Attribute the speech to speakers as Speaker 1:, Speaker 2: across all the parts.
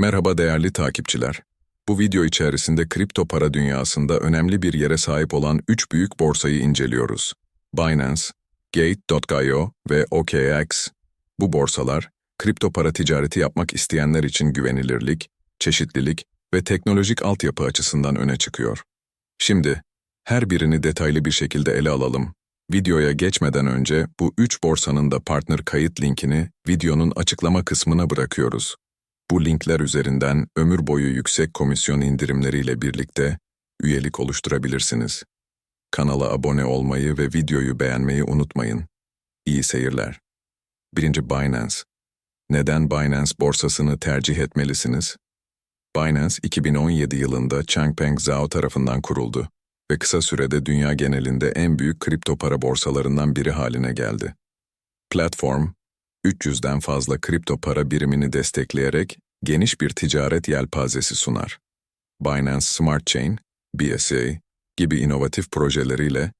Speaker 1: Merhaba değerli takipçiler. Bu video içerisinde kripto para dünyasında önemli bir yere sahip olan 3 büyük borsayı inceliyoruz. Binance, Gate.io ve OKX. Bu borsalar, kripto para ticareti yapmak isteyenler için güvenilirlik, çeşitlilik ve teknolojik altyapı açısından öne çıkıyor. Şimdi, her birini detaylı bir şekilde ele alalım. Videoya geçmeden önce bu üç borsanın da partner kayıt linkini videonun açıklama kısmına bırakıyoruz. Bu linkler üzerinden ömür boyu yüksek komisyon indirimleriyle birlikte üyelik oluşturabilirsiniz. Kanala abone olmayı ve videoyu beğenmeyi unutmayın. İyi seyirler. 1. Binance. Neden Binance borsasını tercih etmelisiniz? Binance 2017 yılında Changpeng Zhao tarafından kuruldu ve kısa sürede dünya genelinde en büyük kripto para borsalarından biri haline geldi. Platform, 300'den fazla kripto para birimini destekleyerek geniş bir ticaret yelpazesi sunar. Binance Smart Chain, BSA gibi inovatif projeleriyle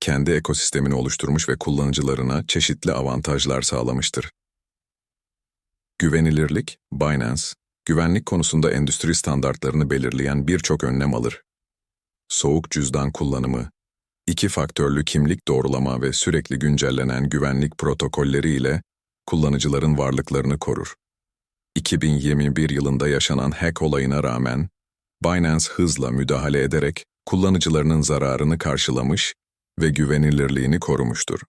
Speaker 1: kendi ekosistemini oluşturmuş ve kullanıcılarına çeşitli avantajlar sağlamıştır. Güvenilirlik, Binance, güvenlik konusunda endüstri standartlarını belirleyen birçok önlem alır. Soğuk cüzdan kullanımı, iki faktörlü kimlik doğrulama ve sürekli güncellenen güvenlik protokolleri ile kullanıcıların varlıklarını korur. 2021 yılında yaşanan hack olayına rağmen, Binance hızla müdahale ederek kullanıcılarının zararını karşılamış ve güvenilirliğini korumuştur.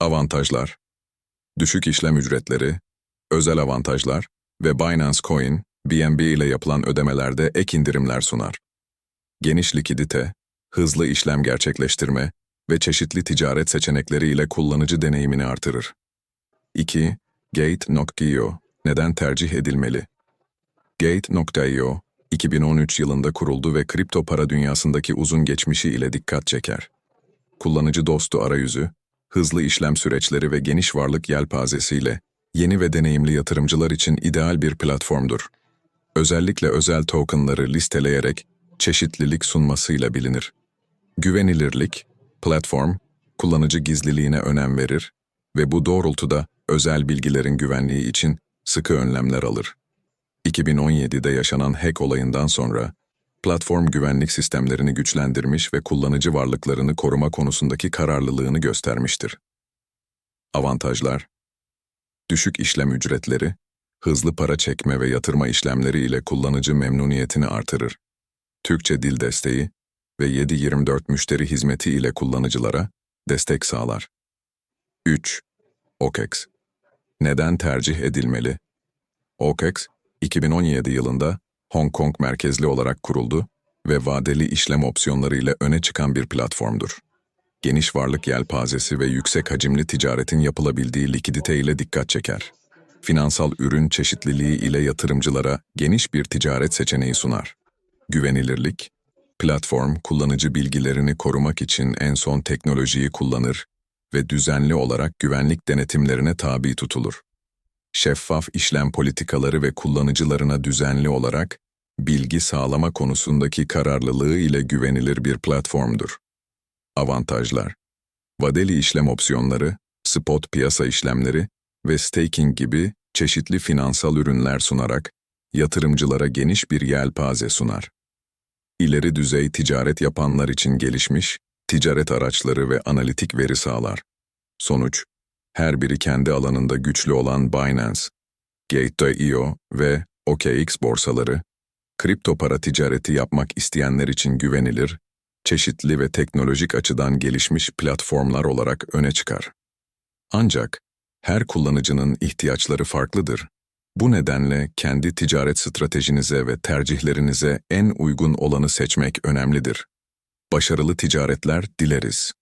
Speaker 1: Avantajlar Düşük işlem ücretleri, özel avantajlar ve Binance Coin, BNB ile yapılan ödemelerde ek indirimler sunar. Geniş likidite, hızlı işlem gerçekleştirme ve çeşitli ticaret seçenekleri ile kullanıcı deneyimini artırır. 2. Gate.io neden tercih edilmeli? Gate.io, 2013 yılında kuruldu ve kripto para dünyasındaki uzun geçmişi ile dikkat çeker. Kullanıcı dostu arayüzü, hızlı işlem süreçleri ve geniş varlık yelpazesiyle yeni ve deneyimli yatırımcılar için ideal bir platformdur. Özellikle özel tokenları listeleyerek çeşitlilik sunmasıyla bilinir. Güvenilirlik, platform, kullanıcı gizliliğine önem verir ve bu doğrultuda özel bilgilerin güvenliği için sıkı önlemler alır. 2017'de yaşanan hack olayından sonra, platform güvenlik sistemlerini güçlendirmiş ve kullanıcı varlıklarını koruma konusundaki kararlılığını göstermiştir. Avantajlar Düşük işlem ücretleri, hızlı para çekme ve yatırma işlemleri ile kullanıcı memnuniyetini artırır. Türkçe dil desteği ve 7-24 müşteri hizmeti ile kullanıcılara destek sağlar. 3. OKEX Neden tercih edilmeli? OKEX, 2017 yılında Hong Kong merkezli olarak kuruldu ve vadeli işlem opsiyonları ile öne çıkan bir platformdur. Geniş varlık yelpazesi ve yüksek hacimli ticaretin yapılabildiği likidite ile dikkat çeker. Finansal ürün çeşitliliği ile yatırımcılara geniş bir ticaret seçeneği sunar. Güvenilirlik, platform kullanıcı bilgilerini korumak için en son teknolojiyi kullanır ve düzenli olarak güvenlik denetimlerine tabi tutulur. Şeffaf işlem politikaları ve kullanıcılarına düzenli olarak bilgi sağlama konusundaki kararlılığı ile güvenilir bir platformdur. Avantajlar Vadeli işlem opsiyonları, spot piyasa işlemleri ve staking gibi çeşitli finansal ürünler sunarak yatırımcılara geniş bir yelpaze sunar. İleri düzey ticaret yapanlar için gelişmiş, ticaret araçları ve analitik veri sağlar. Sonuç, her biri kendi alanında güçlü olan Binance, Gate.io ve OKX borsaları, kripto para ticareti yapmak isteyenler için güvenilir, çeşitli ve teknolojik açıdan gelişmiş platformlar olarak öne çıkar. Ancak her kullanıcının ihtiyaçları farklıdır. Bu nedenle kendi ticaret stratejinize ve tercihlerinize en uygun olanı seçmek önemlidir. Başarılı ticaretler dileriz.